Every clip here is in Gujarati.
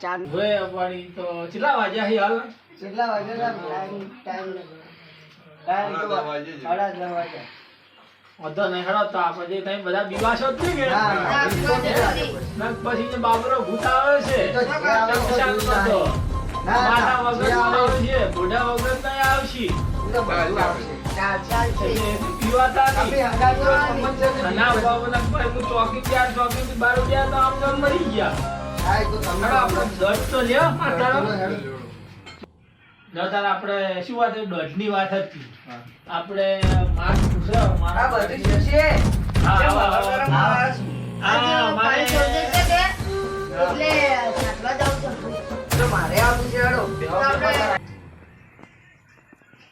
ચાર હવે વળી તો કેટલા વાગ્યા છે હાલ? કેટલા વાગ્યા ટાઈમ ટાઈમ ટાઈમ તો દસ વાગ્યા વધો નહીં હેડો તો આપણે બધા બીવાશો જ કે? પછી બાબરો ભૂત આવે છે માથા વગર બુઢા વગર નહીં આવશે. હું ચોકી ગયા ચોકી બાર ગયા તો આમ તો મરી ગયા. આપણે દોઢ શું વાત હતી? દોઢની વાત હતી આપણે માસ પૂછો મારા બધી. મારા.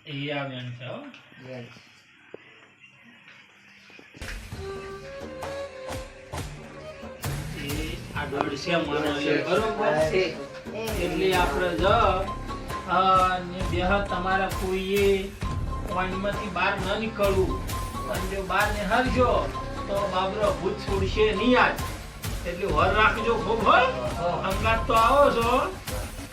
એ આ દોઢ છે મારો બરોબર છે. એટલે આપણે જો અ, બેહ તમારા કોઈએ પાણીમાંથી બહાર ન નીકળવું. અને જો બહાર નિહાળજો તો બાબરો ભૂત છોડશે નહીં આજ. એટલે વર રાખજો ખૂબ હો. અંગાત તો આવો છો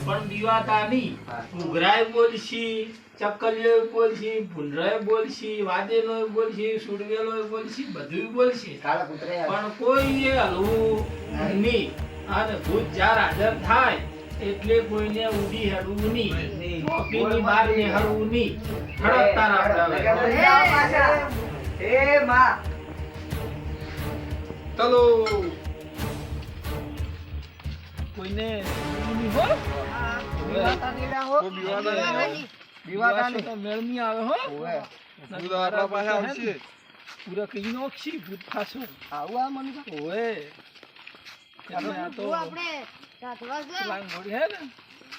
પણ દીવાતા નહીં. ઉઘરાય બોલશી. ચકલીઓ બોલશી ભૂંડરાય બોલશી વાદેલો બોલશી સુડવેલો બોલશી બધું બોલશી. પણ કોઈએ હલવું નહીં. અને ભૂત જ્યારે હાજર થાય એટલે કોઈને ઊંધી હરવું નહીં. ચોકીની બહાર નિહાળવું નહીં. હડકતા તારા એ માં. ચલો કોઈને ના. કોઈ બીવાતા નહીં. નહીં. તો મેળ નહીં આવે હો ઓવે. ભૂત પાસે આવશે પૂરા કઈ નોખશી ભૂત ખાશું આવું આ મને તો.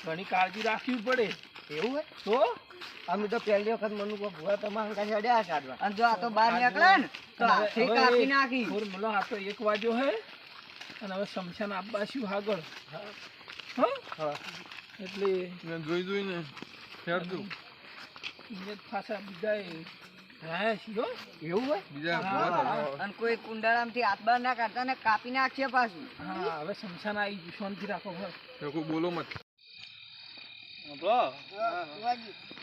ઘણી કાળજી રાખવી પડે એવું હે? તો અમે તો પહેલી વખત મનુ ભૂવા તમારા કાંઈ અડ્યા કાઢવા. અને જો આ તો બહાર નીકળે ને તો હાથે કાપી નાખી. ફૂર મલો આ તો એક વાગ્યો હે અને હવે સમશાન આપવા શું આગળ હા હા. એટલે મેં જોઈ જોઈને હેડજો પાછા બીજા રહ્યા છીએ હો. એવું હોય? બીજા હા. ભૂવા થતા અને કોઈ કુંડાળામાંથી હાથ બહાર ના કાઢતા ને કાપી નાખશે પાછું. હા હવે શમશાન આવી ગયું શાંતિ રાખો કોઈ બોલો મત.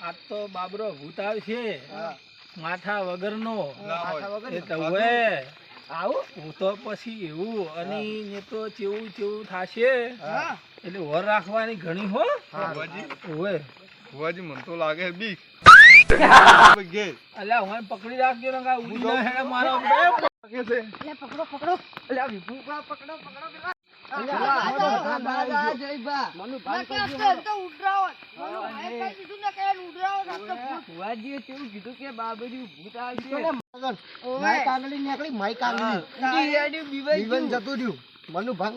આજ તો બાબરો ભૂત આવશે માથા વગરનો. માથા વગર એ તો આવું. હું તો પછી એવું અને એ તો ચેવું ચેવું થાશે. એટલે વર રાખવાની ઘણી હો. ઓવે. ભુવાજી મને તો લાગે બી અલ્યા હું પકડી રાખજો ને કાં ઉડી ના હેડે મારો બે લાગે છે? અલ્યા વિભુ પકડો પકડો. અલ્યા, આ પકડો પકડો બા. મનુ ભંગ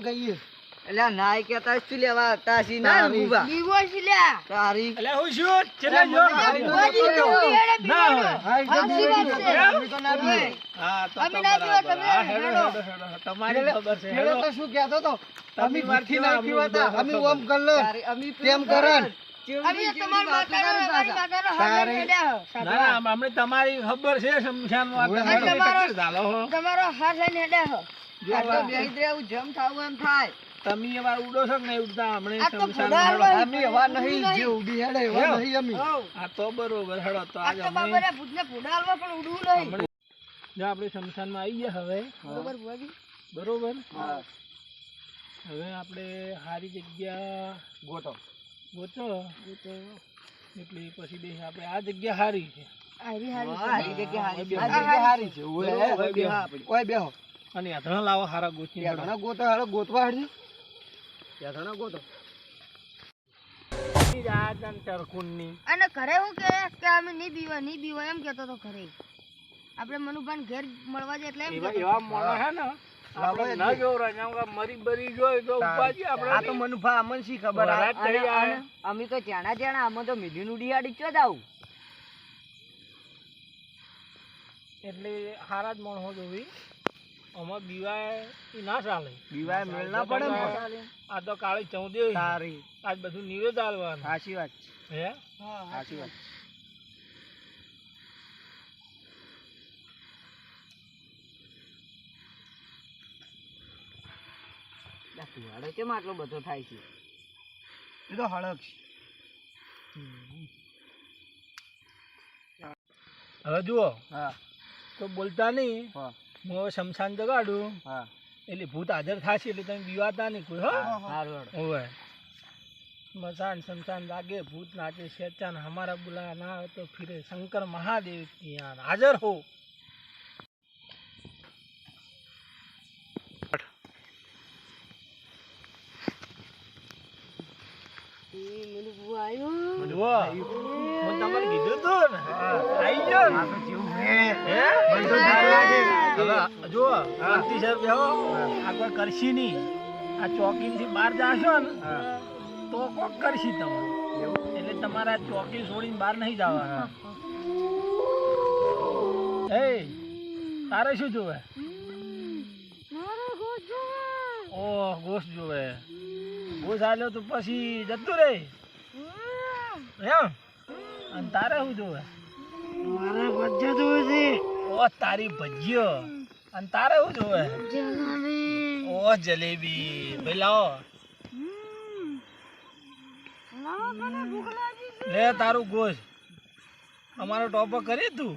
ભુવાજીએ અલ્યા નાય કેતા શું લેવા હતા સી ના ભૂવા. તારી. એટલે હું શું? ચલે જો. ના હોય હા તો તો બરાબર. હા હેડો હેડો. તમારી ખબર છે. હેડો તો શું કહેતો તો અમે મારથી ના પીવાતા અમે ઓમ કરલ તારી તેમ કરન ના ના અમને તમારી ખબર છે તમારો- હાથ જેમ થાવું એમ થાય. તમે એવા ઉડો છો ને ઉડતા? હમણે આ અમે એવા નહીં જે ઉડી હેડે એવા? નહીં અમે. હા તો બરોબર હેડો તો આજ અમે ભૂતને ફોડાવવા પણ ઉડવું નહીં. જો આપણે શમશાનમાં આવી ગયા હવે. બરોબર ભુવાજી? બરોબર? હવે આપણે સારી જગ્યા ગોતો. ગોતો. એટલે પછી બે આપણે આ જગ્યા સારી છે. હારી છે. આ. અને લાવો હારા ગોતવા હેડો. ગોતો. અને ઘરે હું કે કે અમે નહીં નહીં એમ તો ઘરે આપણે મનુભાઈ ઘેર મળવા જાય એટલે એમ એવા કહેતો હે ને આપણે એ ન જોવરાય. મરી બરી જોય તો ઉપાજી આ તો આપણે મનુભા અમન શી ખબર આ- વરાત થઈ અને- આવે. અને અમે તો ચાણા ચાણા અમે તો મીઠી ઉડી આડી ચો જાવ એટલે હારા જ માણસો જોવી બીવાય ઈ ના ચાલે. દીવાય મેળ ના પડે આ તો કાળી ચૌદે તારી. આજ બધું નિવેદ આલવાનું સાચી વાત હે? સાચી વાત. તુવાડો કેમ આટલો બધો થાય છે? એ તો હળક હવે જુઓ. હા. તો બોલતા નહીં. હા. હું શમશાન જગાડું એટલે ભૂત હાજર થશે એટલે તમે બીવાતા નહીં કોઈ હોય મસાન શમશાન લાગે ભૂત નાચે શેચાન હમારા બુલા ના આવે તો ફિરે. શંકર મહાદેવ ત્યાં હાજર હો. આવ્યું તમારે કીધું તું ને. આવી ગયો ને હે? હવે જુઓ શાંતિ સર બેહો. આ કોઈ કરશી નહીં. આ ચોકીથી બહાર જાશો ને તો કોક કરશી તમે એટલે તમારા ચોકી છોડીને બહાર નહીં જવા એ તારે શું જોવે? ઓહ ગોસ જોવે. ગોશ આલ્યો તો પછી જતું રે એમ? અને તારે શું જોવે? મારે બધા જોવે છે. ઓ તારી ભજ્યો. અને તારે શું જોવે? ઓ જલેબી. ભાઈ લાવો. લે તારું ગોશ. અમારો ટોપો કરી તું.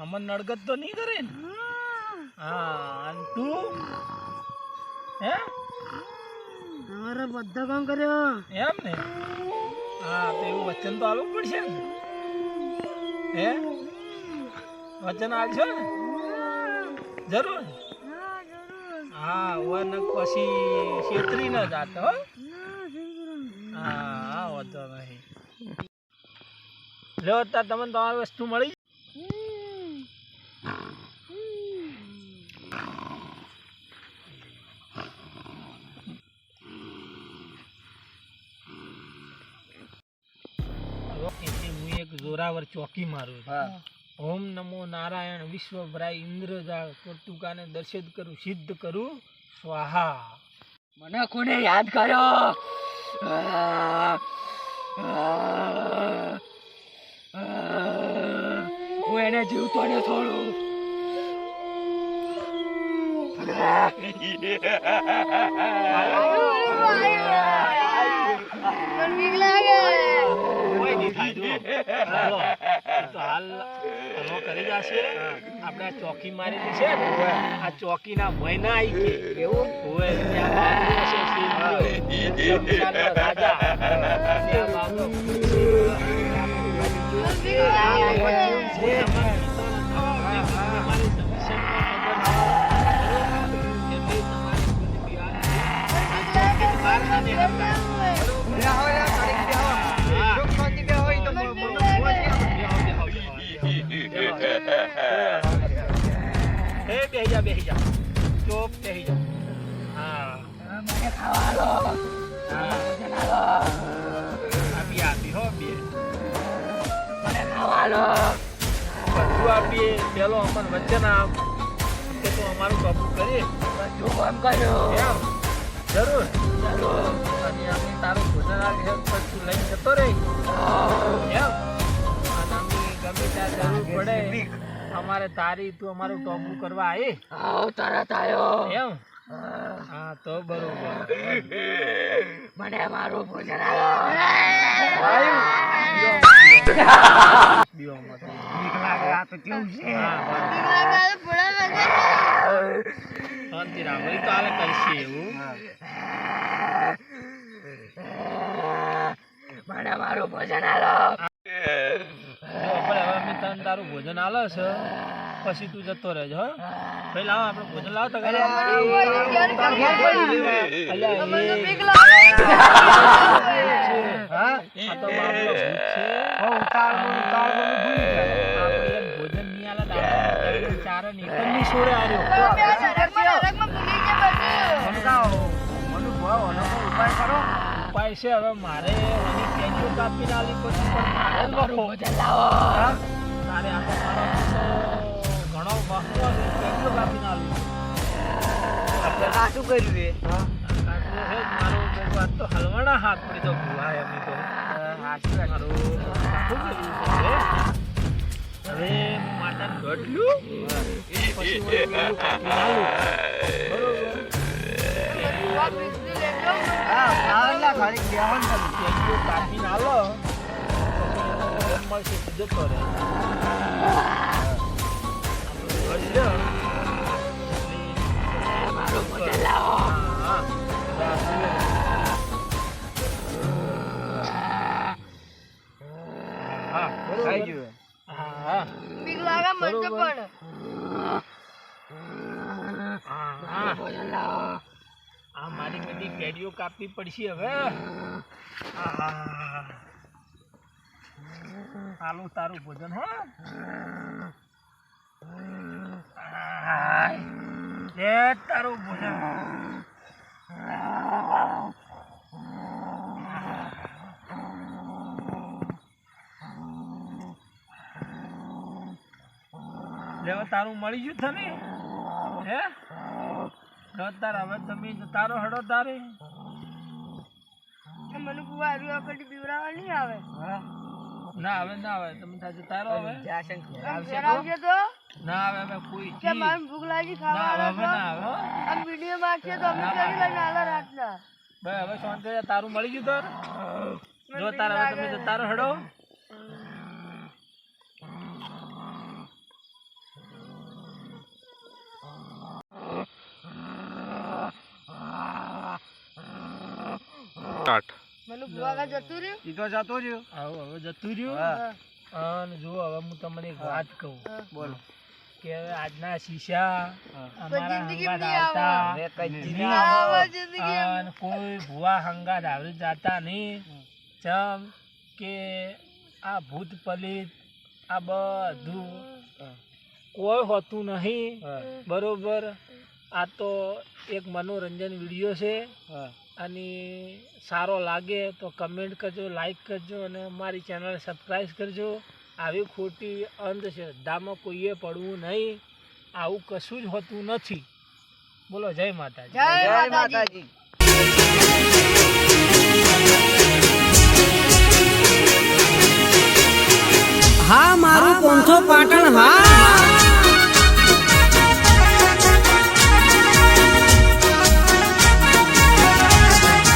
અમન નડગત તો નહીં કરે ને? હા અને તું? હે? તમારે બધા કામ કર્યો. એમ ને? હા તો એવું વચન તો આલવું પડશે ને. હે? વચન આલશો ને. જરૂર? હા વન પછી છેતરી ન જાતો, હા. હા વાંધો નહીં. લો અત્યારે તમને તમારી વસ્તુ મળી. જોરાવર ચોકી મારું. ઓમ નમો નારાયણ વિશ્વ ભરાય ઇન્દ્રજાળ કર્તુકાને દર્શિત કરું સિદ્ધ કરું સ્વાહા. મને કોને યાદ કર્યો? હું એને જીવતો ને થોડું. કોઈ નહીં થાય જો. તો હાલ કરી આપણે આ ચોકી મારેલી છે આ ચોકીના આવી કે એવું? હોય રાજા. બેહી જા બેહી જા. ચોપ બેહી જા. હા. મને ખાવાનો આપી આપી, હો, બે. મને ખાવાનો બધું આપીએ. પેલો અમન વચન આપ કે તું અમારું કબૂલ કરીએ. બધું કામ? કર્યો જરૂર. જરૂર અને અમે તારું ભોજન આપીએ પછી તું લઈને જતો રહી. એમ અમારે તારી તું અમારું ટોપું કરવા આવી આવો તરત આવ્યો એમ? હા. તો બરોબર. મને મારું ભોજન આલો. બીઓ મત. આ તો કેવું છે હા, બસ. શાંતિ રાખ. તો હાલે કરશે એવું. મને મારું ભોજન આલો. તને તારું ભોજન આલે છે પછી તું જતો રહેજો હો. ભાઈ લાવ આપણે ભોજન લાવ તો ને. ઉપાય છે હવે મારે કાપી પણ મારે જ વખો. તારે આ તો ઘણો છે પેન્સિલ કાપીને આલી. આ કર્યું રે આ હે મારું મારો તો હલવાના હાથ પડી તો ભૂલા એમની તો. મારું કાકું કર્યું. હવે માતાને ઘટલું પછી પછી એમ મળશે તો જતો આ મારી બધી કેરીઓ કાપવી પડશે હવે આહા. આલું તારું ભોજન હો. લે તારું ભોજન. લેવા તારું મળી ગયું થને હે? તાર હવે તમે તારો હડો તારે. મને બુવા આવ્યું વખત બીવરાવા નહીં આવે. ના આવે ના આવે. તમે થાય તારો હવે? જાશન આવશે ફેરાવશે તો? ના આવે અમે કોઈ કે મારી ભૂખ લાગી ના ખાવા આવે હવે ના આવે. હો. આમ વીડિયો મારશે તો અમે કરી લઈને આલા રાતના. ભાઈ હવે શાંતિ. તારું મળી ગયું તાર જો તારા તમે તારો હડો. જતું રહ્યું? ઈ તો જતો રહ્યો. આવો હવે જતું રહ્યું? હા. અને જો હવે હું તમને એક વાત કહું. બોલો. કે હવે આજના શીશા અમારા જિંદગી હંગાત આવતા કઈ જીની નહીં આવો. આવા જિંદગી અને કોઈ ભુવા હંગાત આવી જાતા નહીં. ચમ કે આ ભૂત પલિત આ બધું કોઈ હોતું નહીં. બરોબર? આ તો એક મનોરંજન વીડિયો છે. હા. અને સારો લાગે તો કમેન્ટ કરજો લાઈક કરજો અને મારી ચેનલ સબસ્ક્રાઈબ કરજો. આવી ખોટી અંધશ્રદ્ધામાં કોઈએ પડવું નહીં. આવું કશું જ હોતું નથી. બોલો જય માતાજી. જય જય માતાજી. હા મારું પંથો પાટણ